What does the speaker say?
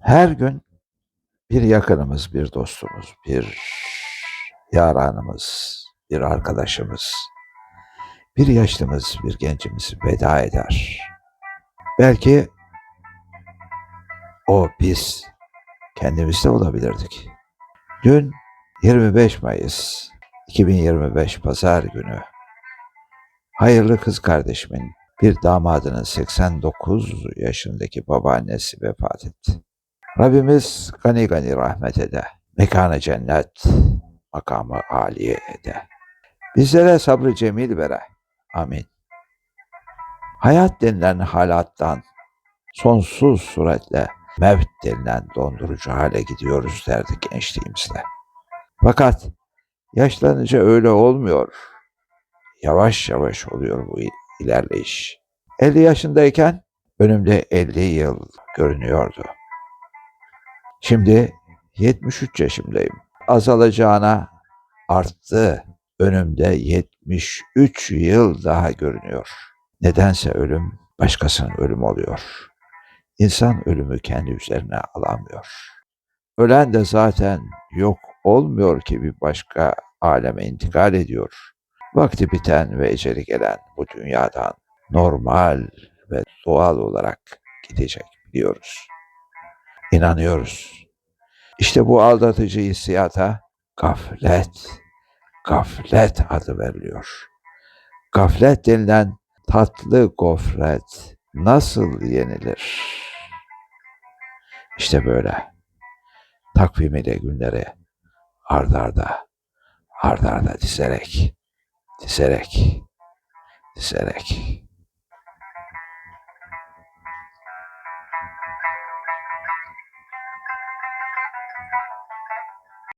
Her gün bir yakınımız, bir dostumuz, bir yaranımız, bir arkadaşımız, bir yaşlımız, bir gencimiz veda eder. Belki o biz kendimiz de olabilirdik. Dün 25 Mayıs 2025 Pazar günü hayırlı kız kardeşimin bir damadının 89 yaşındaki babaannesi vefat etti. Rabbimiz gani gani rahmet ede, mekanı cennet, makamı aliye ede. Bizlere sabrı cemil vere. Amin. Hayat denilen halattan sonsuz suretle mevt denilen dondurucu hale gidiyoruz derdik gençliğimizde. Fakat yaşlanınca öyle olmuyor. Yavaş yavaş oluyor bu ilerleyiş. 50 yaşındayken önümde 50 yıl görünüyordu. Şimdi 73 yaşımdayım. Azalacağına arttı. Önümde 73 yıl daha görünüyor. Nedense ölüm başkasının ölümü oluyor. İnsan ölümü kendi üzerine alamıyor. Ölen de zaten yok olmuyor ki bir başka aleme intikal ediyor. Vakti biten ve eceli gelen bu dünyadan normal ve doğal olarak gidecek biliyoruz. İnanıyoruz. İşte bu aldatıcı hissiyata gaflet, gaflet adı veriliyor. Gaflet denilen tatlı gofret nasıl yenilir? İşte böyle. Takvim ile günleri ardarda, ardarda dizerek, dizerek, dizerek.